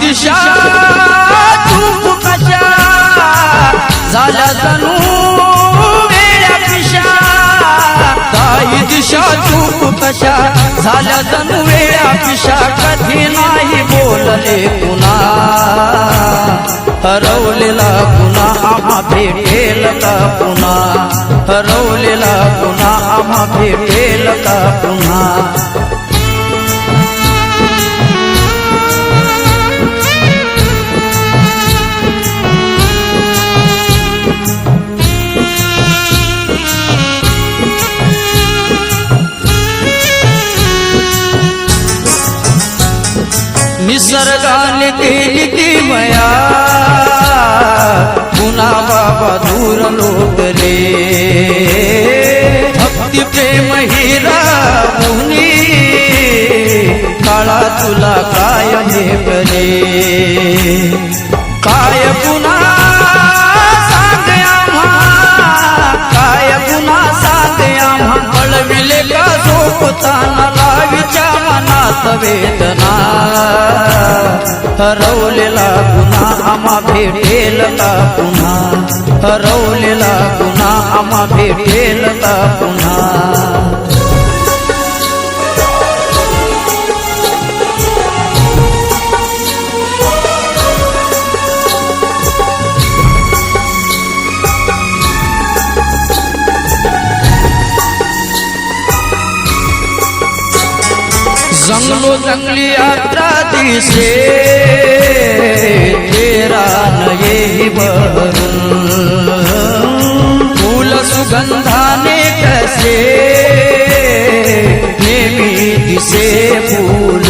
दिशा तू कशा झाला जणू वेळ्या पिशा. काही दिशा तू कशा झाला जणू वेळ्या पिशा. कधी नाही बोलले पुन्हा. हरवलेला पुन्हा आम्हा भेटेल का पुन्हा. हरवलेला पुन्हा आम्हा भेटेल का पुन्हा. निसर्गाने केली ती मया. पुन्हा बाबा दूर लोटले भक्ती प्रेम हिरा मुनी काळा तुला काय भेटले काय पुन्हा काय पुन्हा सांग आम्हा? कळविले का झोपताना? वेदना. हरवलेला गुन्हा आम्हा भेटेल का पुन्हा. हरवलेला गुन्हा आम्हा भेटेल का पुन्हा. संगलो जंगली यात्रा दिशे तेरा नये फूल सुगंधाने कसे कैसे दिसे फूल।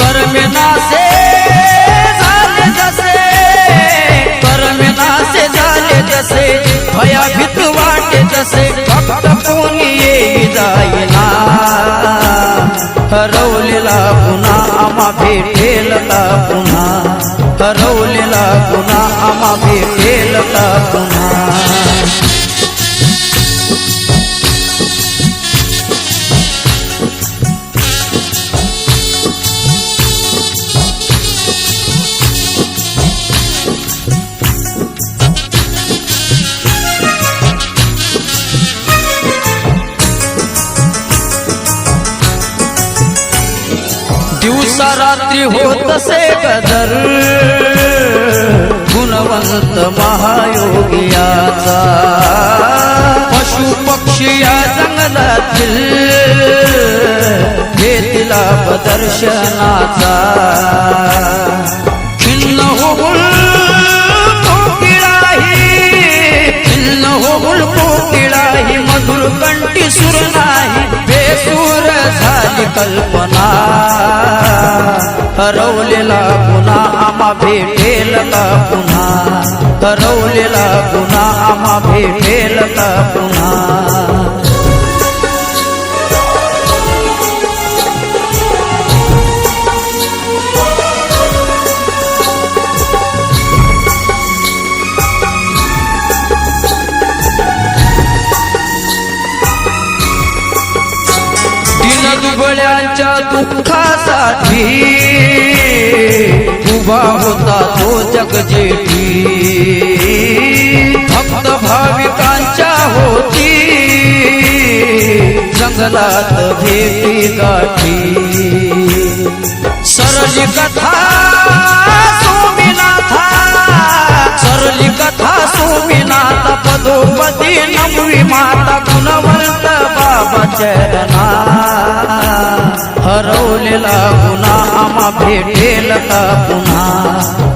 कर्म ना से भेटेल का पुन्हा हरवलेला पुन्हा आम्हा भेटेल का पुन्हा. दिवसा रात्री होत से बदल गुणवंत महायोगियाचा. पशु पक्षी या जंगलातील घेतला प्रदर्शनाचा. खिन्न हो कोकिळाही मधुर कंठी सुर नाही बेसूर झाली कल्पना. हरवलेला पुन्हा आम्हा भेटेल का पुन्हा. हरवलेला पुन्हा आम्हा भेटेल का पुन्हा. दिनदुबळ्यांच्या दुःखासाठी उभा होता तो जगजेठी. भक्त भाविकांच्या होती जंगलात भेटी गाठी. सरली कथा सोमीनाथा सरली कथा सोमीनाथ पदोपती नमवी माता गुणवंत बाबा चरण हरवलेला गुन्हा आम्हा भेटेल का पुन्हा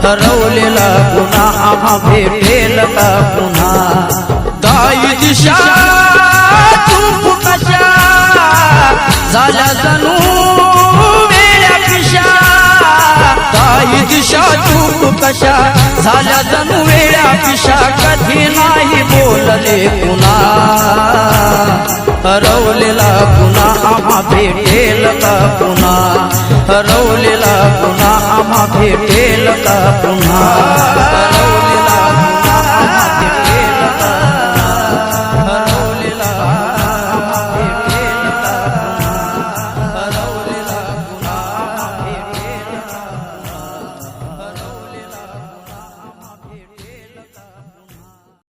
हरवलेला गुन्हा आम्हा भेटेल का पुन्हा दाई दिशा तू कशा झाल्या जणू वेळ्या पिशा. काही दिशा तू कशा झाल्या जणू वेळ्या पिशा. कधी नाही बोलले पुन्हा. हरवलेला पुन्हा आम्हा भेटेल का पुन्हा? हरवलेला पुन्हा आम्हा भेटेल का पुन्हा? हरवलेला